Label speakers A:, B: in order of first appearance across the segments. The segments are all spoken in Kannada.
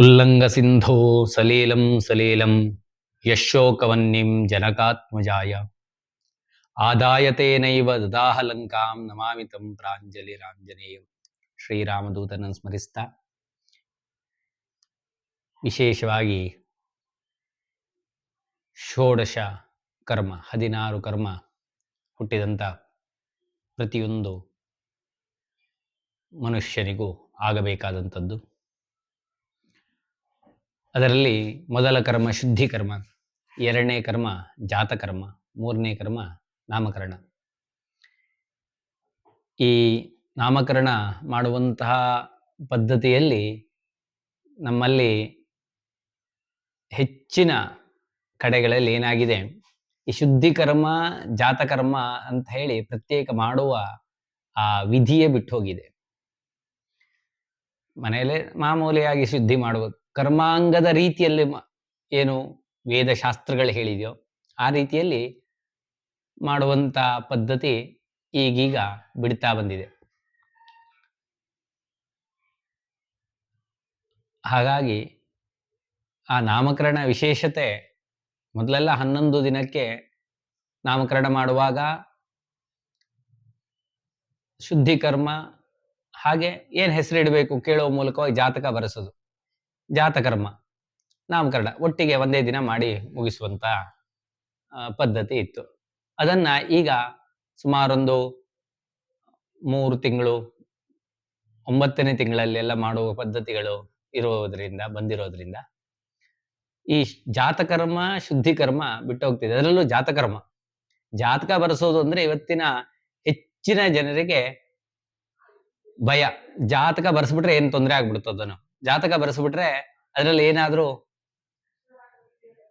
A: ಉಲ್ಲಂಘಸಿಂಧೋ ಸಲೀಲಂ ಸಲೀಲಂ ಯಶೋಕವನ್ನಿಂ ಜನಕಾತ್ಮಜಾಯ. ಆದಾಯತೇನೈವ ದದಾಹಲಂಕಾಂ ನಮಾಮಿತಂ ಪ್ರಾಂಜಲಿ ರಾಂಜನೇಯ. ಶ್ರೀರಾಮದೂತನ ಸ್ಮರಿಸ್ತ ವಿಶೇಷವಾಗಿ ಷೋಡಶ ಕರ್ಮ, ಹದಿನಾರು ಕರ್ಮ ಹುಟ್ಟಿದಂಥ ಪ್ರತಿಯೊಂದು ಮನುಷ್ಯನಿಗೂ ಆಗಬೇಕಾದಂಥದ್ದು. ಅದರಲ್ಲಿ ಮೊದಲ ಕರ್ಮ ಶುದ್ಧಿ ಕರ್ಮ, ಎರಡನೇ ಕರ್ಮ ಜಾತಕರ್ಮ ಮೂರನೇ ಕರ್ಮ ನಾಮಕರಣ. ಈ ನಾಮಕರಣ ಮಾಡುವಂತಹ ಪದ್ಧತಿಯಲ್ಲಿ ನಮ್ಮಲ್ಲಿ ಹೆಚ್ಚಿನ ಕಡೆಗಳಲ್ಲಿ ಏನಾಗಿದೆ, ಈ ಶುದ್ಧಿ ಕರ್ಮ ಜಾತಕರ್ಮ ಅಂತ ಹೇಳಿ ಪ್ರತ್ಯೇಕ ಮಾಡುವ ಆ ವಿಧಿಯೇ ಬಿಟ್ಟು ಹೋಗಿದೆ ಮನೆಯಲ್ಲೇ ಮಾಮೂಲಿಯಾಗಿ ಶುದ್ಧಿ ಮಾಡುವ ಕರ್ಮಾಂಗದ ರೀತಿಯಲ್ಲಿ ಏನು ವೇದಶಾಸ್ತ್ರಗಳು ಹೇಳಿದೆಯೋ, ಆ ರೀತಿಯಲ್ಲಿ ಮಾಡುವಂತ ಪದ್ಧತಿ ಈಗೀಗ ಬಿಡ್ತಾ ಬಂದಿದೆ. ಹಾಗಾಗಿ ಆ ನಾಮಕರಣ ವಿಶೇಷತೆ ಮೊದಲೆಲ್ಲ ಹನ್ನೊಂದು ದಿನಕ್ಕೆ ನಾಮಕರಣ ಮಾಡುವಾಗ ಶುದ್ಧಿ ಕರ್ಮ, ಹಾಗೆ ಏನು ಹೆಸರಿಡಬೇಕು ಕೇಳುವ ಮೂಲಕವಾಗಿ ಜಾತಕ ಬರೆಸೋದು. ಜಾತಕರ್ಮ, ನಾಮಕರಣ ಒಟ್ಟಿಗೆ ಒಂದೇ ದಿನ ಮಾಡಿ ಮುಗಿಸುವಂತ ಪದ್ಧತಿ ಇತ್ತು. ಅದನ್ನ ಈಗ ಸುಮಾರೊಂದು ಮೂರು ತಿಂಗಳು, ಒಂಬತ್ತನೇ ತಿಂಗಳಲ್ಲಿ ಎಲ್ಲ ಮಾಡುವ ಪದ್ಧತಿಗಳು ಇರೋದ್ರಿಂದ, ಬಂದಿರೋದ್ರಿಂದ ಈ ಜಾತಕರ್ಮ ಶುದ್ಧಿ ಕರ್ಮ ಬಿಟ್ಟು ಹೋಗ್ತಿದೆ ಅದರಲ್ಲೂ ಜಾತಕರ್ಮ. ಜಾತಕ ಬರೆಸೋದು ಅಂದ್ರೆ ಇವತ್ತಿನ ಹೆಚ್ಚಿನ ಜನರಿಗೆ ಭಯ. ಜಾತಕ ಬರ್ಸ್ಬಿಟ್ರೆ ಏನ್ ತೊಂದರೆ ಆಗ್ಬಿಡುತ್ತದನ್ನು ಜಾತಕ ಬರೆಸ್ಬಿಟ್ರೆ ಅದ್ರಲ್ಲಿ ಏನಾದ್ರೂ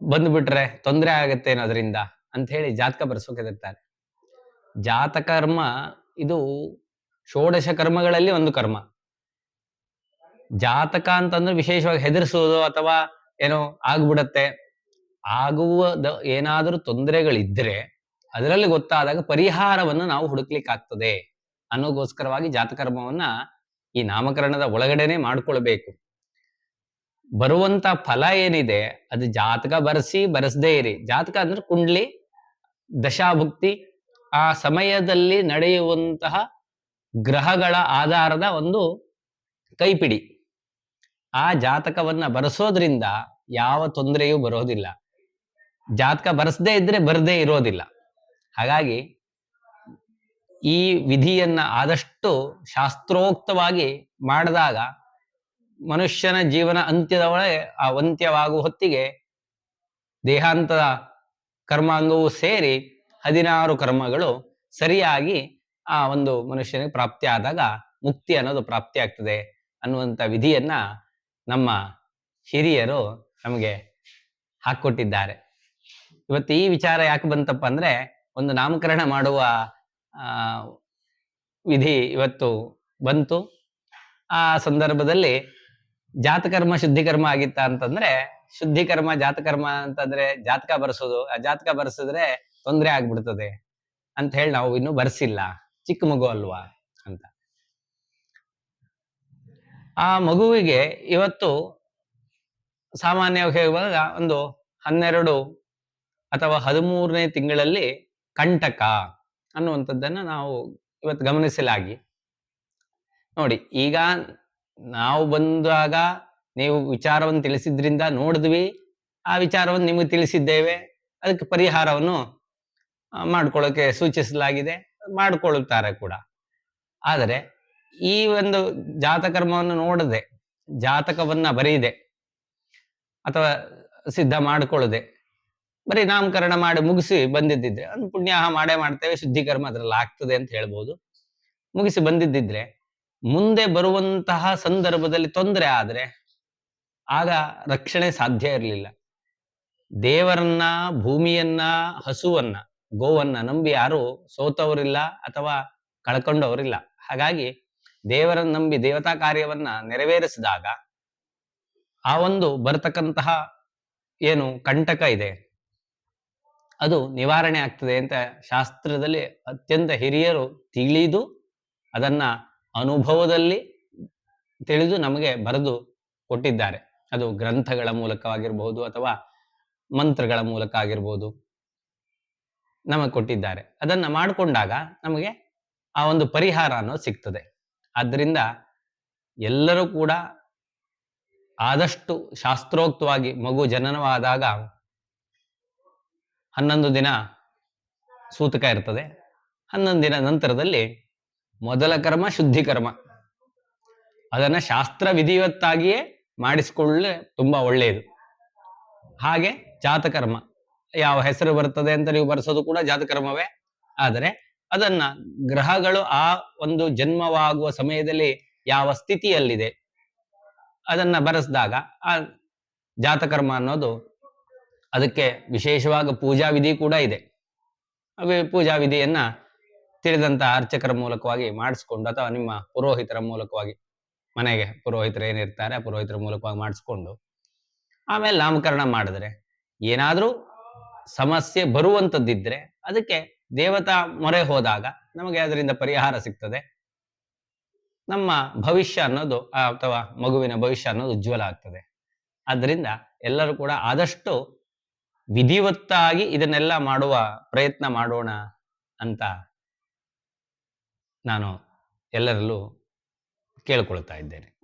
A: ಬಂದ್ಬಿಟ್ರೆ ತೊಂದರೆ ಆಗತ್ತೆ ಅದರಿಂದ ಅಂತ ಹೇಳಿ ಜಾತಕ ಬರ್ಸೋಕೆ ಇರ್ತಾರೆ ಜಾತಕರ್ಮ ಇದು ಷೋಡಶ ಕರ್ಮಗಳಲ್ಲಿ ಒಂದು ಕರ್ಮ. ಜಾತಕ ಅಂತಂದ್ರೆ ವಿಶೇಷವಾಗಿ ಹೆದರ್ಸೋದು ಅಥವಾ ಏನೋ ಆಗ್ಬಿಡತ್ತೆ. ಆಗುವ ಏನಾದರೂ ತೊಂದರೆಗಳಿದ್ರೆ ಅದರಲ್ಲಿ ಗೊತ್ತಾದಾಗ ಪರಿಹಾರವನ್ನು ನಾವು ಹುಡುಕ್ಲಿಕ್ಕೆ ಆಗ್ತದೆ ಅನ್ನೋಗೋಸ್ಕರವಾಗಿ ಜಾತಕರ್ಮವನ್ನ ಈ ನಾಮಕರಣದ ಒಳಗಡೆನೆ ಮಾಡ್ಕೊಳ್ಬೇಕು. ಬರುವಂತ ಫಲ ಏನಿದೆ, ಅದು ಜಾತಕ ಬರೆಸಿ ಬರೆಸದೇ ಇರಿ. ಜಾತಕ ಅಂದ್ರೆ ಕುಂಡ್ಲಿ, ದಶಾಭುಕ್ತಿ, ಆ ಸಮಯದಲ್ಲಿ ನಡೆಯುವಂತಹ ಗ್ರಹಗಳ ಆಧಾರದ ಒಂದು ಕೈಪಿಡಿ. ಆ ಜಾತಕವನ್ನ ಬರೆಸೋದ್ರಿಂದ ಯಾವ ತೊಂದರೆಯೂ ಬರೋದಿಲ್ಲ. ಜಾತಕ ಬರೆಸದೇ ಇದ್ರೆ ಬರದೇ ಇರೋದಿಲ್ಲ. ಹಾಗಾಗಿ ಈ ವಿಧಿಯನ್ನ ಆದಷ್ಟು ಶಾಸ್ತ್ರೋಕ್ತವಾಗಿ ಮಾಡಿದಾಗ ಮನುಷ್ಯನ ಜೀವನ ಅಂತ್ಯದ ಒಳಗೆ ಆ ಅಂತ್ಯವಾಗುವ ಹೊತ್ತಿಗೆ ದೇಹಾಂತದ ಕರ್ಮಾಂಗವು ಸೇರಿ ಹದಿನಾರು ಕರ್ಮಗಳು ಸರಿಯಾಗಿ ಆ ಒಂದು ಮನುಷ್ಯನಿಗೆ ಪ್ರಾಪ್ತಿ ಆದಾಗ ಮುಕ್ತಿ ಅನ್ನೋದು ಪ್ರಾಪ್ತಿ ಆಗ್ತದೆ ಅನ್ನುವಂಥ ವಿಧಿಯನ್ನ ನಮ್ಮ ಹಿರಿಯರು ನಮಗೆ ಹಾಕ್ಕೊಟ್ಟಿದ್ದಾರೆ. ಇವತ್ತು ಈ ವಿಚಾರ ಯಾಕೆ ಬಂತಪ್ಪ ಅಂದ್ರೆ ಒಂದು ನಾಮಕರಣ ಮಾಡುವ ವಿಧಿ ಇವತ್ತು ಬಂತು. ಆ ಸಂದರ್ಭದಲ್ಲಿ ಜಾತಕರ್ಮ ಶುದ್ಧಿಕರ್ಮ ಆಗಿತ್ತ ಅಂತಂದ್ರೆ, ಶುದ್ಧಿಕರ್ಮ, ಜಾತಕರ್ಮ ಅಂತಂದ್ರೆ ಜಾತಕ ಬರ್ಸೋದು, ಆ ಜಾತಕ ಬರ್ಸಿದ್ರೆ ತೊಂದರೆ ಆಗ್ಬಿಡ್ತದೆ ಅಂತ ಹೇಳಿ ನಾವು ಇನ್ನು ಬರ್ಸಿಲ್ಲ. ಚಿಕ್ಕ ಮಗು ಅಲ್ವಾ ಅಂತ. ಆ ಮಗುವಿಗೆ ಇವತ್ತು ಸಾಮಾನ್ಯವಾಗಿ ಹೇಳುವಾಗ ಒಂದು ಹನ್ನೆರಡು ಅಥವಾ ಹದಿಮೂರನೇ ತಿಂಗಳಲ್ಲಿ ಕಂಟಕ. ಅನ್ನುವಂಥದ್ದನ್ನ ನಾವು ಇವತ್ತು ಗಮನಿಸಲಾಗಿ. ನೋಡಿ, ಈಗ ನಾವು ಬಂದಾಗ ನೀವು ವಿಚಾರವನ್ನು ತಿಳಿಸಿದ್ರಿಂದ ನೋಡಿದ್ವಿ, ಆ ವಿಚಾರವನ್ನು ನಿಮಗೆ ತಿಳಿಸಿದ್ದೇವೆ. ಅದಕ್ಕೆ ಪರಿಹಾರವನ್ನು ಮಾಡ್ಕೊಳ್ಳೋಕೆ ಸೂಚಿಸಲಾಗಿದೆ, ಮಾಡಿಕೊಳ್ಳುತ್ತಾರೆ ಕೂಡ. ಆದರೆ, ಈ ಒಂದು ಜಾತಕರ್ಮವನ್ನು ನೋಡದೆ, ಜಾತಕವನ್ನ ಬರೀದೆ ಅಥವಾ ಸಿದ್ಧ ಮಾಡಿಕೊಳ್ಳದೆ ಬರೀ ನಾಮಕರಣ ಮಾಡಿ ಮುಗಿಸಿ ಬಂದಿದ್ದಿದ್ರೆ, ಒಂದು ಪುಣ್ಯಾಹ ಮಾಡೇ ಮಾಡ್ತೇವೆ ಶುದ್ಧೀಕರ್ಮ ಅದ್ರಲ್ಲಿ ಆಗ್ತದೆ ಅಂತ ಹೇಳ್ಬೋದು. ಮುಗಿಸಿ ಬಂದಿದ್ದಿದ್ರೆ, ಮುಂದೆ ಬರುವಂತಹ ಸಂದರ್ಭದಲ್ಲಿ ತೊಂದರೆ ಆದ್ರೆ, ಆಗ ರಕ್ಷಣೆ ಸಾಧ್ಯ ಇರಲಿಲ್ಲ. ದೇವರನ್ನ, ಭೂಮಿಯನ್ನ, ಹಸುವನ್ನ, ಗೋವನ್ನ ನಂಬಿ ಯಾರು ಸೋತವರಿಲ್ಲ ಅಥವಾ ಕಳ್ಕೊಂಡವರಿಲ್ಲ. ಹಾಗಾಗಿ ದೇವರನ್ನ ನಂಬಿ ದೇವತಾ ಕಾರ್ಯವನ್ನ ನೆರವೇರಿಸಿದಾಗ, ಆ ಒಂದು ಬರತಕ್ಕಂತಹ ಏನು ಕಂಟಕ ಇದೆ. ಅದು ನಿವಾರಣೆ ಆಗ್ತದೆ ಅಂತ ಶಾಸ್ತ್ರದಲ್ಲಿ ಅತ್ಯಂತ ಹಿರಿಯರು ತಿಳಿದು ಅದನ್ನ ಅನುಭವದಲ್ಲಿ ತಿಳಿದು ನಮಗೆ ಬರೆದು ಕೊಟ್ಟಿದ್ದಾರೆ. ಅದು ಗ್ರಂಥಗಳ ಮೂಲಕವಾಗಿರಬಹುದು ಅಥವಾ ಮಂತ್ರಗಳ ಮೂಲಕ ಆಗಿರ್ಬೋದು ನಮಗೆ ಕೊಟ್ಟಿದ್ದಾರೆ. ಅದನ್ನ ಮಾಡಿಕೊಂಡಾಗ ನಮಗೆ ಆ ಒಂದು ಪರಿಹಾರ ಅನ್ನೋದು ಸಿಗ್ತದೆ. ಆದ್ದರಿಂದ ಎಲ್ಲರೂ ಕೂಡ ಆದಷ್ಟು ಶಾಸ್ತ್ರೋಕ್ತವಾಗಿ ಮಗು ಜನನವಾದಾಗ ಹನ್ನೊಂದು ದಿನ ಸೂತಕ ಇರ್ತದೆ. ಹನ್ನೊಂದು ದಿನ ನಂತರದಲ್ಲಿ ಮೊದಲ ಕರ್ಮ, ಶುದ್ಧಿ ಕರ್ಮ. ಅದನ್ನ ಶಾಸ್ತ್ರ ವಿಧಿವತ್ತಾಗಿಯೇ ಮಾಡಿಸ್ಕೊಳ್ಳೆ ತುಂಬಾ ಒಳ್ಳೆಯದು. ಹಾಗೆ ಜಾತಕರ್ಮ. ಯಾವ ಹೆಸರು ಬರ್ತದೆ ಅಂತ ನೀವು ಬರೆಸೋದು ಕೂಡ ಜಾತಕರ್ಮವೇ. ಆದರೆ ಅದನ್ನ ಗ್ರಹಗಳು ಆ ಒಂದು ಜನ್ಮವಾಗುವ ಸಮಯದಲ್ಲಿ ಯಾವ ಸ್ಥಿತಿಯಲ್ಲಿದೆ, ಅದನ್ನ ಬರೆಸಿದಾಗ ಆ ಜಾತಕರ್ಮ ಅನ್ನೋದು ಅದಕ್ಕೆ ವಿಶೇಷವಾಗಿ ಪೂಜಾ ವಿಧಿ ಕೂಡ ಇದೆ. ಪೂಜಾ ವಿಧಿಯನ್ನ ತಿಳಿದಂತ ಅರ್ಚಕರ ಮೂಲಕವಾಗಿ ಮಾಡಿಸ್ಕೊಂಡು ಅಥವಾ ನಿಮ್ಮ ಪುರೋಹಿತರ ಮೂಲಕವಾಗಿ, ಮನೆಗೆ ಪುರೋಹಿತರು ಏನಿರ್ತಾರೆ ಆ ಪುರೋಹಿತರ ಮೂಲಕವಾಗಿ ಮಾಡಿಸ್ಕೊಂಡು ಆಮೇಲೆ ನಾಮಕರಣ ಮಾಡಿದ್ರೆ ಏನಾದರೂ ಸಮಸ್ಯೆ ಬರುವಂತದ್ದಿದ್ರೆ ಅದಕ್ಕೆ ದೇವತಾ ಮೊರೆ ಹೋದಾಗ ನಮಗೆ ಅದರಿಂದ ಪರಿಹಾರ ಸಿಗ್ತದೆ. ನಮ್ಮ ಭವಿಷ್ಯ ಅನ್ನೋದು ಅಥವಾ ಮಗುವಿನ ಭವಿಷ್ಯ ಅನ್ನೋದು ಉಜ್ವಲ ಆಗ್ತದೆ. ಆದ್ದರಿಂದ ಎಲ್ಲರೂ ಕೂಡ ಆದಷ್ಟು ವಿಧಿವತ್ತಾಗಿ ಇದನ್ನೆಲ್ಲ ಮಾಡುವ ಪ್ರಯತ್ನ ಮಾಡೋಣ ಅಂತ ನಾನು ಎಲ್ಲರಲ್ಲೂ ಕೇಳಿಕೊಳ್ತಾ ಇದ್ದೇನೆ.